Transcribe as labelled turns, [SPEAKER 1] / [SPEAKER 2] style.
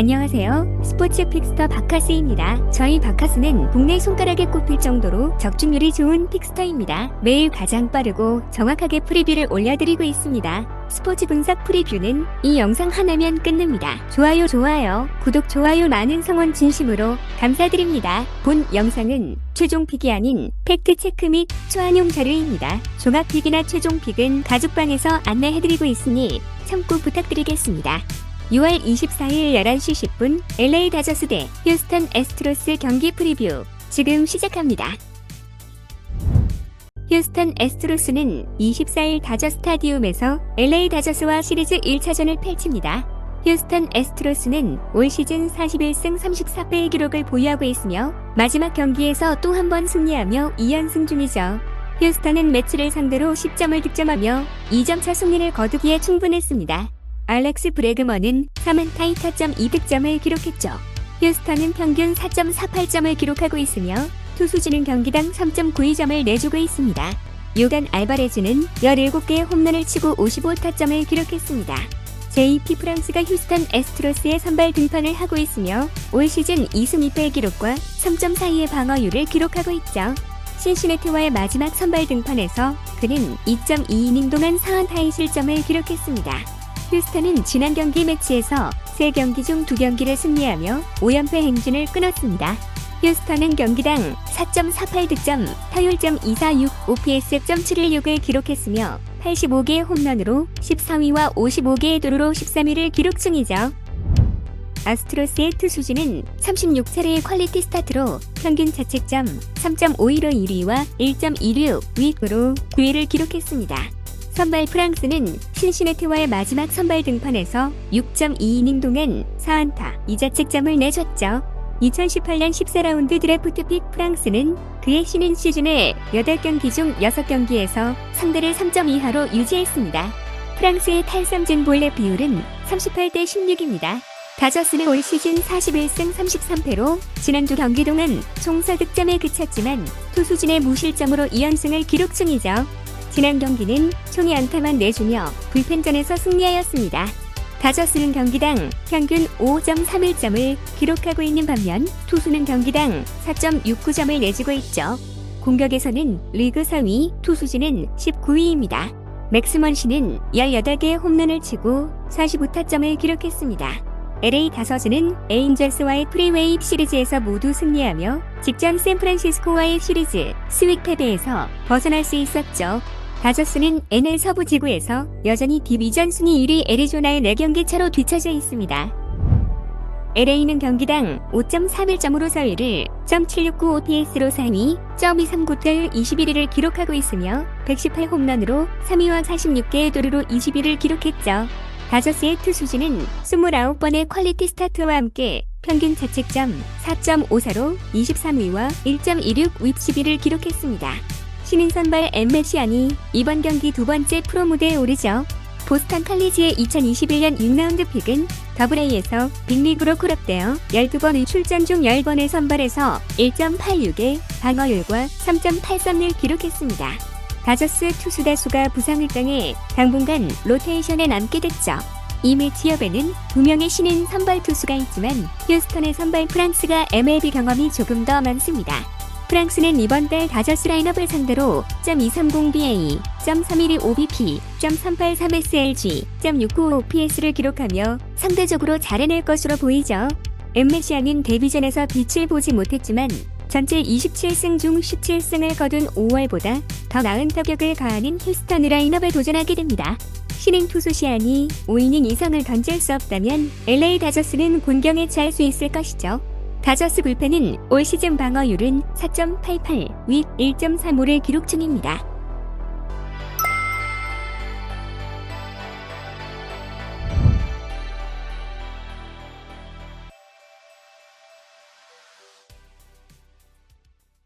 [SPEAKER 1] 안녕하세요. 스포츠 픽스터 바카스입니다. 저희 바카스는 국내 손가락에 꼽힐 정도로 적중률이 좋은 픽스터입니다. 매일 가장 빠르고 정확하게 프리뷰를 올려드리고 있습니다. 스포츠 분석 프리뷰는 이 영상 하나면 끝납니다. 좋아요 좋아요 구독 좋아요 많은 성원 진심으로 감사드립니다. 본 영상은 최종 픽이 아닌 팩트 체크 및 초안용 자료입니다. 종합 픽이나 최종 픽은 가족방에서 안내해드리고 있으니 참고 부탁드리겠습니다. 6월 24일 11시 10분 LA 다저스 대 휴스턴 에스트로스 경기 프리뷰 지금 시작합니다. 휴스턴 에스트로스는 24일 다저 스타디움에서 LA 다저스와 시리즈 1차전을 펼칩니다. 휴스턴 에스트로스는 올 시즌 41승 34패의 기록을 보유하고 있으며 마지막 경기에서 또 한 번 승리하며 2연승 중이죠. 휴스턴은 매치를 상대로 10점을 득점하며 2점차 승리를 거두기에 충분했습니다. 알렉스 브레그먼은 3안타이 타점 2득점을 기록했죠. 휴스턴은 평균 4.48점을 기록하고 있으며 투수진은 경기당 3.92점을 내주고 있습니다. 요단 알바레즈는 17개의 홈런을 치고 55타점을 기록했습니다. JP 프랑스가 휴스턴 에스트로스의 선발 등판을 하고 있으며 올 시즌 2승 2패의 기록과 3.42의 방어율을 기록하고 있죠. 신시내티와의 마지막 선발 등판에서 그는 2.2이닝 동안 4안타의 실점을 기록했습니다. 휴스턴은 지난 경기 매치에서 3경기 중 2경기를 승리하며 5연패 행진을 끊었습니다. 휴스턴은 경기당 4.48 득점, 타율점 246, OPS.716을 기록했으며 85개의 홈런으로 14위와 55개의 도루로 13위를 기록 중이죠. 아스트로스의 투수진은 36차례의 퀄리티 스타트로 평균 자책점 3.51로 1위와 1.16 위으로 9위를 기록했습니다. 선발 프랑스는 신시내티와의 마지막 선발 등판에서 6.2이닝 동안 4안타 2자책점을 내줬죠. 2018년 14라운드 드래프트 픽 프랑스는 그의 신인 시즌에 8경기 중 6경기에서 상대를 3점 이하로 유지했습니다. 프랑스의 탈삼진 볼넷 비율은 38대 16입니다. 다저스는 올 시즌 41승 33패로 지난주 경기 동안 총 4득점에 그쳤지만 투수진의 무실점으로 2연승을 기록 중이죠. 지난 경기는 총의 안타만 내주며 불펜전에서 승리하였습니다. 다저스는 경기당 평균 5.31점을 기록하고 있는 반면 투수는 경기당 4.69점을 내주고 있죠. 공격에서는 리그 4위, 투수진은 19위입니다. 맥스먼 씨는 18개의 홈런을 치고 45타점을 기록했습니다. LA 다저스는 에인절스와의 프리웨이 시리즈에서 모두 승리하며 직전 샌프란시스코와의 시리즈 스윅 패배에서 벗어날 수 있었죠. 다저스는 NL 서부 지구에서 여전히 디비전 순위 1위 애리조나의 4경기 차로 뒤처져 있습니다. LA는 경기당 5.31점으로 서위를 .769 OPS로 4위, .239타율 21위를 기록하고 있으며 118 홈런으로 3위와 46개의 도루로 20위를 기록했죠. 다저스의 투수진은 29번의 퀄리티 스타트와 함께 평균 자책점 4.54로 23위와 1.16 윗1위를 기록했습니다. 신인 선발 엠메시안이 이번 경기 두 번째 프로 무대에 오르죠. 보스턴 칼리지의 2021년 6라운드 픽은 더블A에서 빅리그로 콜업되어 12번의 출전 중 10번의 선발에서 1.86의 방어율과 3.83을 기록했습니다. 다저스 투수 다수가 부상을 당해 당분간 로테이션에 남게 됐죠. 이 매치업에는 두 명의 신인 선발 투수가 있지만 휴스턴의 선발 프랑스가 MLB 경험이 조금 더 많습니다. 프랑스는 이번 달 다저스 라인업을 상대로 .230BA, .312 OBP, .383SLG, .695 OPS를 기록하며 상대적으로 잘 해낼 것으로 보이죠. 엠메시아는 데뷔전에서 빛을 보지 못했지만 전체 27승 중 17승을 거둔 5월보다 더 나은 타격을 가하는 휴스턴 라인업에 도전하게 됩니다. 신인 투수 시안이 5이닝 이상을 던질 수 없다면 LA 다저스는 곤경에 처할 수 있을 것이죠. 다저스 불펜은 올 시즌 방어율은 4.88, 윗 1.35를 기록 중입니다.